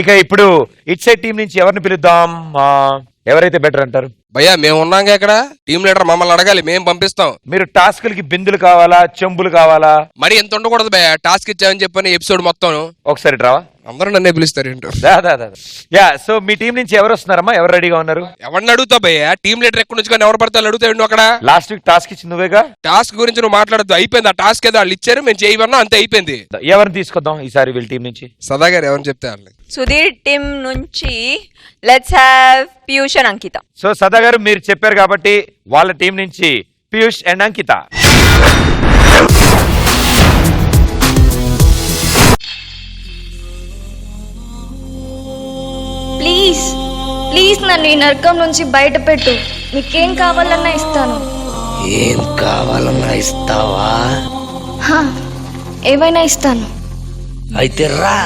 ఇక ఇప్పుడు it side team నుంచి ఎవరిని పిలుద్దాం? ఎవరైతే బెటర్ అంటారు? భయ్యా మేము ఉన్నాగా ఇక్కడ. టీం లీడర్ మమ్మల్ని అడగాలి మేము పంపిస్తాం. మీరు టాస్క్లకి బిందులు కావాలా చెంబులు కావాలా? మరి ఎంత ఉండకూడదు భయ్యా టాస్క్ ఇచ్చామని చెప్పని ఎపిసోడ్ మొత్తం ఒకసారి రావా? అందరూ నన్నే పిలుస్తారు ఏంటో. దా దా దా యా సో మీ టీం నుంచి ఎవరు వస్తున్నారమ్మా? ఎవరు రెడీగా ఉన్నారు? ఎవరిని అడుగుతావు భయ్యా? టీం లీడర్ ఎక్కడి నుంచి కానీ ఎవరు పడతారు అడుగుతావు నువ్వు అక్కడ? లాస్ట్ వీక్ టాస్క్ ఇచ్చింది నువ్వేగా? టాస్క్ గురించి నువ్వు మాట్లాడద్దు. అయిపోయింది ఆ టాస్క్ ఏదో వాళ్ళు ఇచ్చారు మేము చేయమన్నా అంతే అయిపోయింది. ఎవరిని తీసుకొద్దాం ఈసారి వీళ్ళ టీం నుంచి? సదా గారు ఎవరిని చెప్తే వాళ్ళని? సుధీర్ టీమ్ నుంచి let's have Piyush and Ankita. So Sada గారు మీరు చెప్పారు కాబట్టి వాళ్ళ టీం నుంచి Piyush and Ankita. Please. Please నన్ను ఈ నరకం నుంచి బయట పెట్టు నీకేం కావాలన్నా ఇస్తాను. ఏం కావాలన్నా ఇస్తావా? హా, ఏవైనా ఇస్తాను. అయితే రా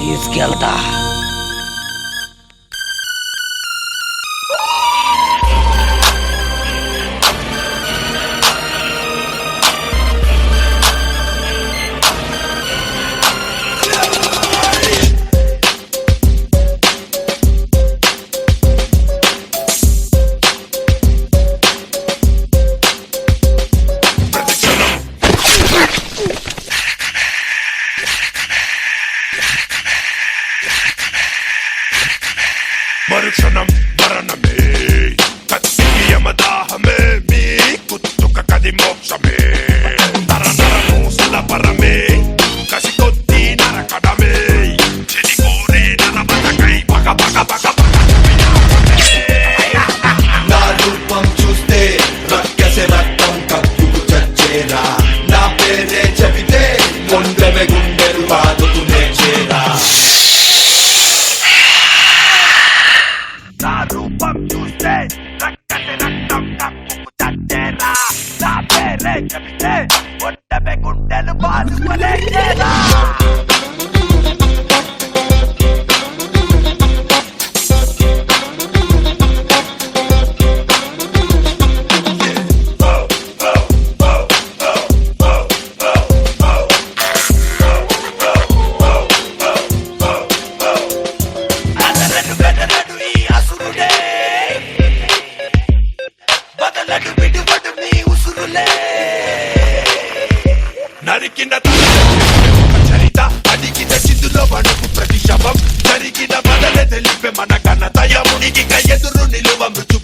తీసుకెళ్తా. మరుక్షణం మరణమే. కత్తికి యమదాహమే మీ కుత్తుక కది మోక్షమే. నర నరము సలపరమే కసి కొద్ది నరకడమే. చెడి కోరే నరబతకై పగ పగ పగ పేరే చెబితే గుండెమే గుండెలు బాదుకునే మన ఘనతయమునికి ఎదురు నిలువ మృత్యు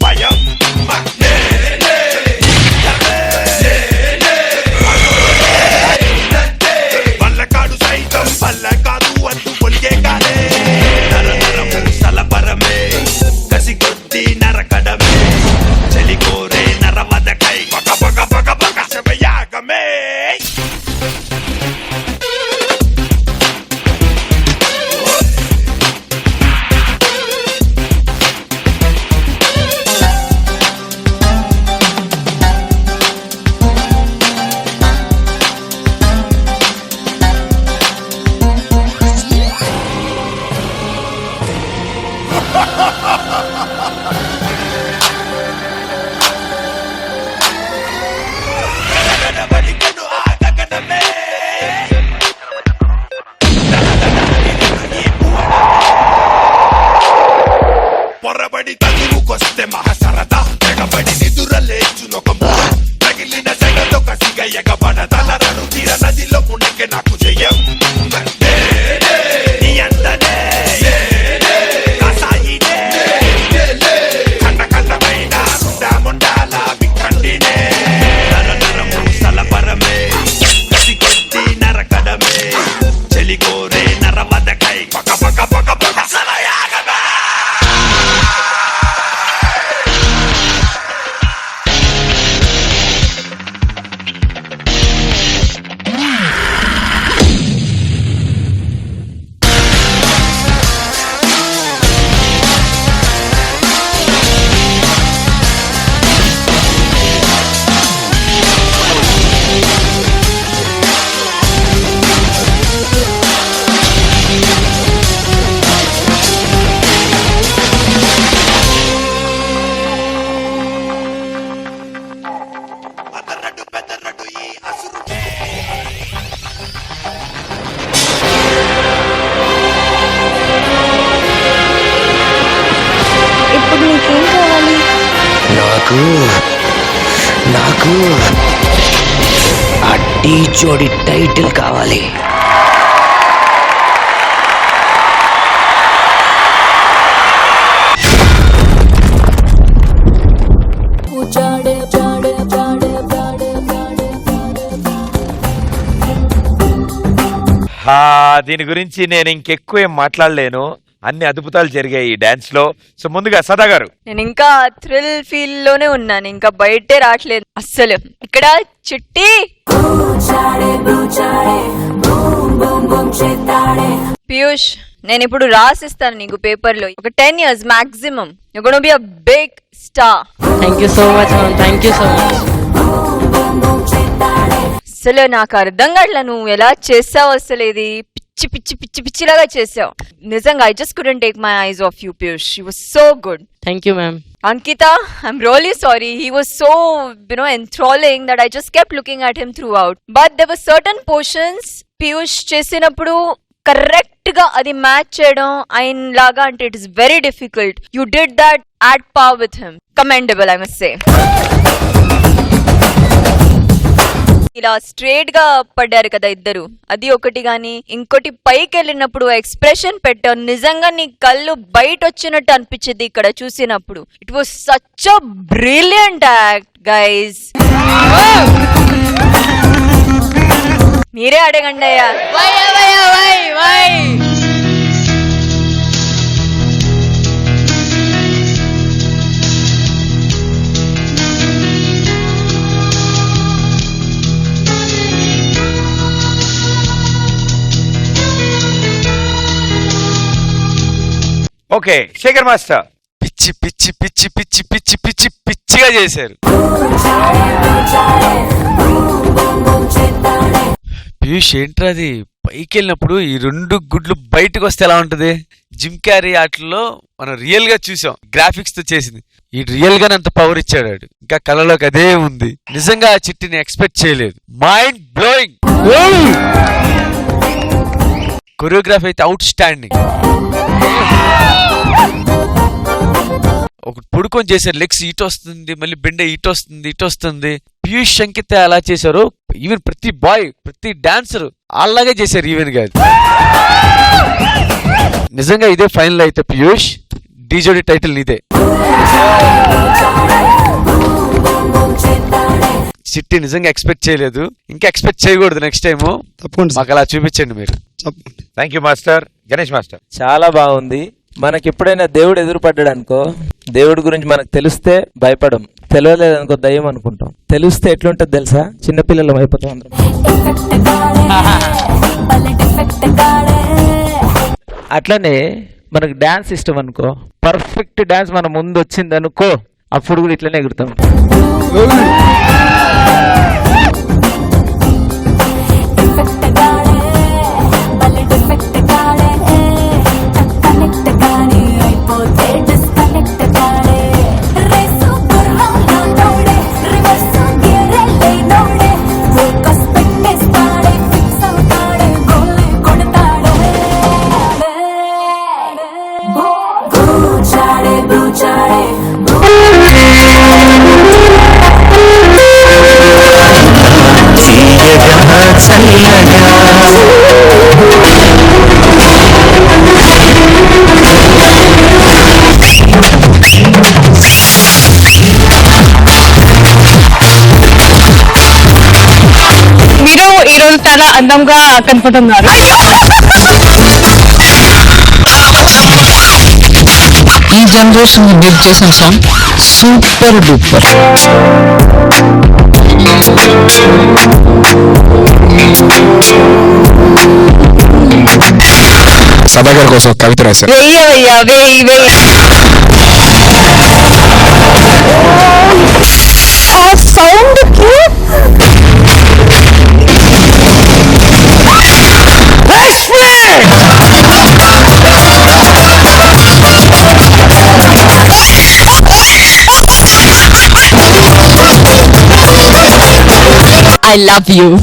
పొరబడి తగులుకొస్తే మహసరద తెగబడి నాకు నాకు ఆ టీ జోడి టైటిల్ కావాలి. దీని గురించి నేను ఇంకెక్కువ ఏం మాట్లాడలేను. అన్ని అద్భుతాలు జరిగాయి ఈ డాన్స్లో. సో ముందుగా సదా గారు. నేను ఇంకా థ్రిల్ ఫీల్లోనే ఉన్నాను. ఇంకా బయటే రావట్లేదు. అస్సలు. ఇక్కడ చిట్టి. పీయూష్ నేను ఇప్పుడు రాసిస్తాను నీకు పేపర్లో ఒక ten years maximum you be a big star thank you so much thank you so much అసలు నాకు అర్థం కావట్లే. నువ్వు ఎలా చేసావు అసలు ఇది? పిచ్చి పిచ్చి పిచ్చి పిచ్చిలాగా చేసావు. నిజంగా I just couldn't take my eyes off you Piyush you was so good thank you ma'am Ankita, I'm really sorry. He was so, you know, enthralling that I just kept looking at him throughout. But there were certain portions Piyush చేసినప్పుడు కరెక్ట్గా అది match చేయడం ఆయన లాగా అంటే it is very difficult you did that at par with him commendable I must say ఇలా స్ట్రేట్గా పడ్డారు కదా ఇద్దరు. అది ఒకటి గాని ఇంకోటి పైకి వెళ్ళినప్పుడు ఎక్స్ప్రెషన్ పెట్టావు. నిజంగా నీ కళ్ళు బయట వచ్చినట్టు అనిపించింది ఇక్కడ చూసినప్పుడు. It was such a brilliant act guys మీరే అడగండి అయ్యా. Okay Shekhar master. పిచ్చి పిచ్చి పిచ్చి పిచ్చి పిచ్చి పిచ్చి పిచ్చిగా చేశారు. పీయూష్ ఏంట్రా అది? పైకి వెళ్ళినప్పుడు ఈ రెండు గుడ్లు బయటకు వస్తే ఎలా ఉంటది? జిమ్ క్యారీ ఆటల్లో మనం రియల్గా చూసాం గ్రాఫిక్స్తో చేసింది. ఈ రియల్గా అంత పవర్ ఇచ్చాడు. ఇంకా కళలోకి అదే ఉంది. నిజంగా ఆ చిట్టిని ఎక్స్పెక్ట్ చేయలేదు. మైండ్ బ్లోయింగ్ కొరియోగ్రఫీ అయితే అవుట్ స్టాండింగ్ ఒక పుడుకొని చేశారు లెగ్స్ ఇటు వస్తుంది మళ్ళీ బెండ ఇటు వస్తుంది ఇటు వస్తుంది. పీయూష్ శంకిత ఎలా చేశారు. ఈవెన్ ప్రతి బాయ్ ప్రతి డాన్సర్ అలాగే చేశారు ఈవెన్గా. నిజంగా ఇదే ఫైనల్ అయితే పీయూష్. డీజోడి టైటిల్ ఇదే చిట్టి నిజంగా ఎక్స్పెక్ట్ చేయలేదు. ఇంకా ఎక్స్పెక్ట్ చేయకూడదు నెక్స్ట్ టైం తప్పకుండా మాకు అలా చూపించండి మీరు. Thank you master Ganesh master చాలా బాగుంది. మనకి ఎప్పుడైనా దేవుడు ఎదురుపడ్డాడు అనుకో దేవుడి గురించి మనకు తెలిస్తే భయపడం తెలియలేదు అనుకో దయ్యం అనుకుంటాం. తెలిస్తే ఎట్లుంటుంది తెలుసా? చిన్నపిల్లలం అయిపోతాం అందరం. అట్లనే మనకు డాన్స్ ఇష్టం అనుకో పర్ఫెక్ట్ డాన్స్ మన ముందు వచ్చింది అనుకో అప్పుడు కూడా ఇట్లనే ఎగురుతాం. చాలా అందంగా కనపడుతున్నారు. ఈ జనరేషన్ బిల్డ్ చేసిన సాంగ్ సూపర్ డూపర్ సభాగారి కోసం కవిత రాశారు. వెయ్యవయ్యా వెయ్యి వెయ్యి. ఆ I love you.